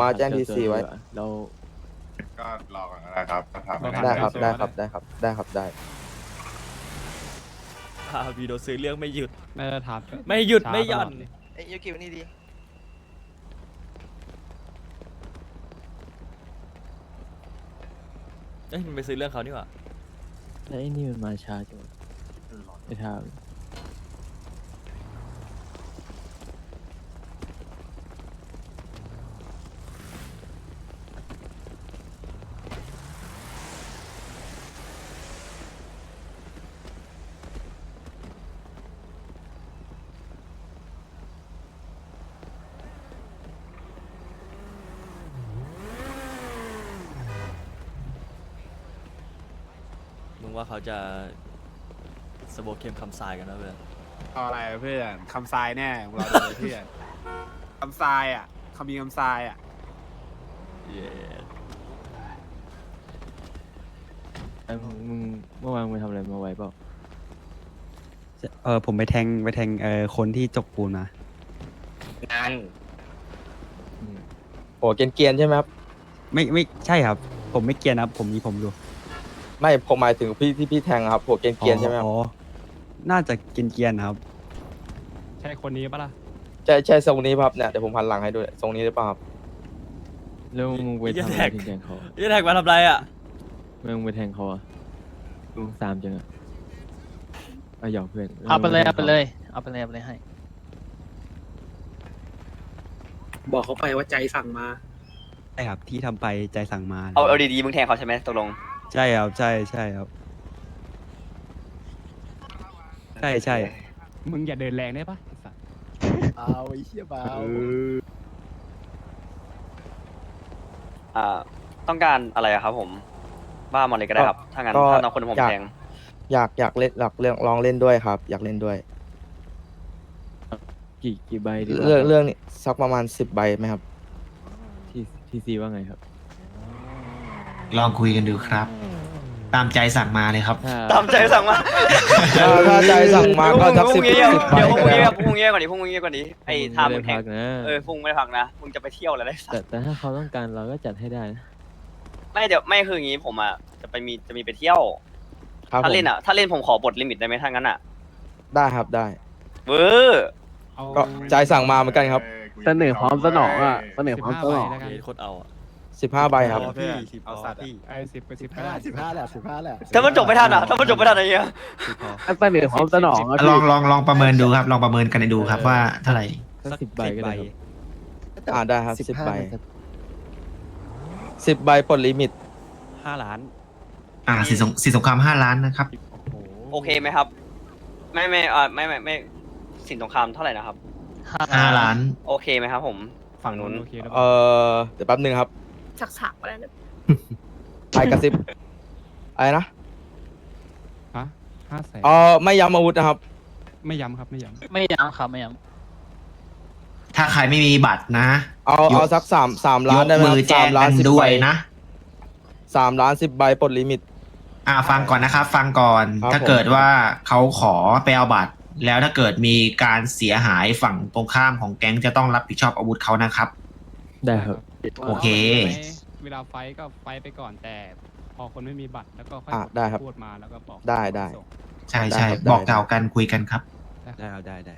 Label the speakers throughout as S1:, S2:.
S1: มาแจ้งทีซีไว้
S2: เรา
S3: ก็รอก่อนก็ได้ครับถ้าถามไม่
S1: ได้ครับ ได้ครับ ได้ครับ ได้ครับ ได้
S4: พาวีโดซื้อเรื่องไม่หยุด
S5: น่าจะถาม
S4: ไม่หยุดไม่หย่อน
S6: เอ้ยยูกิวันนี้ดี
S4: เอ้ยมันไปซื้อเรื่องเขานี่หว่า
S2: แล้วไอ้นี่มันมาช้าจังวะไอ้ทาม
S4: ว่าเขาจะสโบเคมคำทรายกันนะเพื่อน
S5: เอาอะไรเพื่อนคำทรายแน่ของเราเลยเพื่อนคำทรายอะคำมีคำทรายอะ
S4: เย้
S2: ไอ้มึงมึงเมื่อวานมึงทำอะไรมาไว้เปล่า
S7: เออผมไปแทงไปแทงเออคนที่จกปูนมา
S2: อืม
S1: โอ้เกรียนๆใช่ไหมครับ
S7: ไม่ไม่ใช่ครับ ผมไม่เกรียนครับผมมีผมอยู่
S1: ไม่ผมหมายถึงพี่ที่พี่แทงอะครับหัวเกรียนๆใช่ไหมครับ
S7: อ๋อน่าจะเกรียนเกียนๆครับ
S5: ใช่คนนี้ปะล่ะ
S1: ใช่ใช่ทรงนี้ป่ะครับเนี่ยเดี๋ยวผมพันหลังให้ด้วยทรงนี้หรือเปล่าครับ
S2: แล้วมึงไปทำอะไรถึงแทงเขา
S4: จะแท็กมาทำไรอะ
S2: มึงไปแทงเขาอะมึงตามจังอะเอาหยอกเพื่อน
S6: เอาไปเลย
S2: มึ
S6: เอา
S2: ง
S6: ไปเลยเอาไปเลยเอาไปเลยให้
S8: บอกเขาไปว่าใจสั่งมา
S7: ใช่ครับที่ทำไปใจสั่งมา
S6: เอาเอาดีๆมึงแทงเขาใช่ไหมตกลง
S7: ใช่ครับใช่ใช่ครับใช่ใช่
S5: มึงอย่าเดินแรงได้ปะไอ้สัส
S8: เอาไอ้เหี้ยเบา
S6: อ่าต้องการอะไรอะครับผมว่ามาเลยก็ได้ครับ ถ้างั้น
S1: ก็
S6: ถ้าน้องคนผม
S1: อยาก
S6: แทง
S1: อยากอยากเล่นอยากเล่นลองเล่นด้วยครับ อยากเล่นด้วย
S2: กี่กี่ใบดีกว่า
S1: เรื่องเรื่องนี้สักประมาณสิบใบไหมครับ
S2: ที่ที่ซีว่าไงครับ
S9: ลองคุยกันดูครับ ตามใจสั่งมาเลยครับ
S2: ถ้า
S6: ตามใจสั่งมา
S1: ถ้าถ้าใจสั่งมาก็สัก
S6: พ
S1: สิ
S6: รุ่
S1: บ
S6: งนี้
S1: สิบใบ
S6: เดี๋ยวพรุ่ง
S1: ก็
S6: นี้
S1: ได้
S6: พรุ่งนี้ก่อนดิพรุ่งนี้ก่อนดิไอ้ท่ามึ
S2: ไม่
S6: ง
S2: ได้
S6: แทง
S2: พักนะ
S6: เออพรุ่งไม่ได้พักนะมึงจะไปเที่ยวอะไรได้สัก
S2: แต่แต่ถ้าเขาต้องการเราก็จัดให้ได้นะ
S6: ไม่เดี๋ยวไม่คืออย่างงี้ผมอะจะไปมีจะมีไปเที่ยว
S1: ครับ
S6: ถ้า
S1: ผม
S6: เล่นอะถ้าเล่นผมขอบทลิมิตได้ไหมถ้างั้นอะ
S1: ได้ครับได้
S6: เวอร์
S5: เอา
S1: ก็ใจสั่งมาเหมือนกันครับ
S8: เสนอพร้อมสนองอะเสนอพร้อมสนอง
S5: แล้วกัน
S4: เย้โคตรเอาอะ
S1: สิบห้าใบครับ
S5: พี่เอาสัตว์ไอ้สิบไปสิบห้า
S8: สิบห้าแหละสิบห้าแหละ
S6: ถ้ามันจบไม่ทันอะถ้ามันจบไม่ทันอะไรเงี้ย
S8: เสนอพร้อมสนองอะ
S9: ลองลองลองประเมินดูครับ ลองประเมินกันดูครับว่าเท่าไหร่
S2: สักสิบใบก็ได้ครับ
S1: อ่าได้ครับสิบใบสิบใบปลดลิมิต
S7: ห้าล้าน
S9: อ่าสีสงสีสงครามห้าล้านนะครับ
S6: โอเคไหมครับ ไม่ไม่อ่าไม่ไม่ไม่สินสงครามเท่าไหร่นะครับ
S9: ห้าล้าน
S6: โอเคไหมครับผม ฝั่งนู้น
S5: โอเคแล้ว
S1: เอ่อเดี๋ยวแป๊บหนึ่งครับ
S10: สักสามก็ได้นะ
S1: ไอกระซิบอะไรนะ
S5: ฮะห้าแสน
S1: เออไม่ย้ำอาวุธนะครับ
S5: ไม่ย้ำครับไม่ย้
S6: ไม่ย้ำครับไม่ย้
S9: ถ้าใครไม่มีบัตรนะ
S1: เอา
S9: ยก
S1: เอาสักสามสาม
S9: ย
S1: ล้าน
S9: ก
S1: ได้ไหม
S9: มื
S1: ค
S9: อ
S1: รับ
S9: แจ้
S1: สางมล้า
S9: กันน
S1: สิบ
S9: ด้
S1: ใบ
S9: วยนะ
S1: สามล้านสิบใบปลดลิมิต
S9: อ่าฟังก่อนนะครับ ฟังก่อน
S1: ครับ
S9: ถ้า
S1: ผม
S9: เกิดว่าเขาขอไปเอาบัตร แล้วถ้าเกิดมีการเสียหายฝั่งตรงข้ามของแก๊งจะต้องรับผิดชอบอาวุธเขานะครับ
S2: ได้ครับ
S9: โอเค
S5: เวลาไฟท์ก็ไฟท์ไปก่อนแต่ พอคนไม่มีบัตรแล้วก็ค่อย
S1: อะได้ครับ
S5: พูดมาแล้วก็บอก
S1: ได้ได้
S5: ส่ง
S9: ใช่
S1: ได้
S9: ใช่
S1: ครับ
S9: บอก
S1: ได้
S9: กล่าวกันคุยกันครับ
S7: ได้ครับได้ได้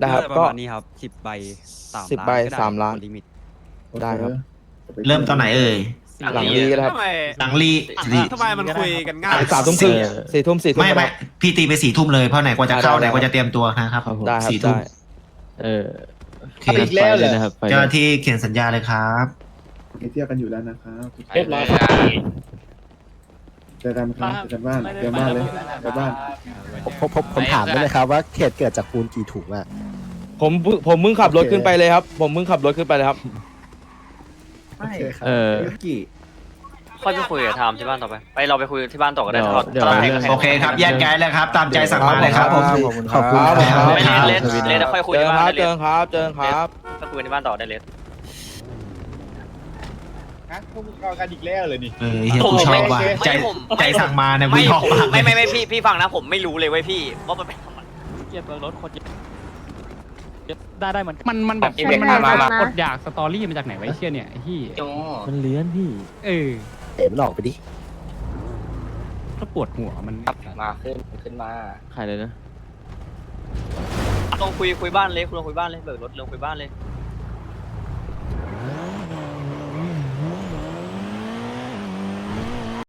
S1: ได้ครับ
S7: น่าจะป
S1: ก็
S7: ระมาณนี้ครับสิบใบสาม
S1: สิบ
S7: ล้าน
S1: ใบ
S7: ก็ได้
S1: สามล้าน
S7: กดลิมิต
S1: ได้ครับ
S9: เริ่มตอนไหนเอ่ย
S1: หลังลีก็ได้ครับ
S5: ทำไม
S9: หลังรี
S5: ทำไมมันคุยกันง่าย
S1: สามทุ่มครึ่ง
S2: เออ
S1: สี่ทุ่มสี่ทุ่ม
S9: ไม่
S1: ก็
S9: ไม่
S1: ด้
S9: พี่ตีไปสี่ทุ่มเลยเพราะไหนกว่าจะเข้า
S1: ได้
S9: ไหน
S1: ได้
S9: กว่าจะเตรียมตัวนะครับ
S2: ครับผม
S1: ได้ครับ
S9: สี่ทุ่
S1: ได้
S9: ม
S2: เออ
S9: โอเค
S2: อีกแล้วเลยนะครับไป
S9: เจ้าหน้าที่เขียนสัญญาเลยครับ
S8: เที่ยวกันอยู่แล้วนะครับ
S6: เรียบร้อย
S8: เจอกันครับเจอกันบ้านเจอบ้านเลยเจอบ้าน
S6: ผมผมผมถามได้ไหมครับ
S8: ว่าเขตเกิดจากปูนกี่ถุงอะ
S1: ผมเพิ่งผมเพิ่งขับรถขึ้นไปเลยครับ ผมเพิ่งขับรถขึ้นไปเลยครับ
S8: โอเคครับ
S2: เออ
S8: กี่
S6: ค่อยไปคุยกับไทม์ที่บ้านต่อไปไปเราไปคุยที่บ้านต่อก็ได้
S2: เดี๋ยว
S6: ถ้า
S2: เดี๋ยว
S6: ถ้าแทงก็แทง
S9: โอเคครับแยกย้ายเลยครับ ตามใจสั่งมาเลยครับผม
S8: ขอบคุณ
S1: ครับ
S8: ครับ
S6: ไม่เลสเลสเลสค่อยคุย
S1: เจอ
S6: ที่
S1: ค
S6: บ้าน
S1: รับ
S6: ได้
S1: เจ
S6: เล
S1: อ
S6: ส
S1: ครับ เจอครับ
S6: ถ้าคุยที่บ้านต่อได้เลส
S3: พวกมึงเข้ากันอีกแล้วเลยนี่
S9: เออเฮียกูชอบว่ะใจใจสั่งมาเนี่ยกู
S6: ไม่
S9: ชอบมาก
S6: ไม่ไม่ไม่พี่พี่ฟังนะผมไม่รู้เลยเว้ยพี่ว่ามันเป็น
S2: เกียร์รถคน
S10: ได้ได้เหมือน
S5: มันมันแบบ
S11: ใช่ไหมมา
S5: กดอยากสตอรี่มาจากไหนไวะไอ้เชี่ยเนี่ยไอ้ที่
S2: มันเลื้อนพี่
S5: เออ
S11: เอ๋มันออกไปดิ
S5: ก็ปวดหัวมัน
S11: มาขึ้นขึ้นมา
S2: ขายเลยนะ
S6: ลงคุยคุยบ้านเลยคุณลงคุยบ้านเลยเบิกรถลงคุยบ้านเลย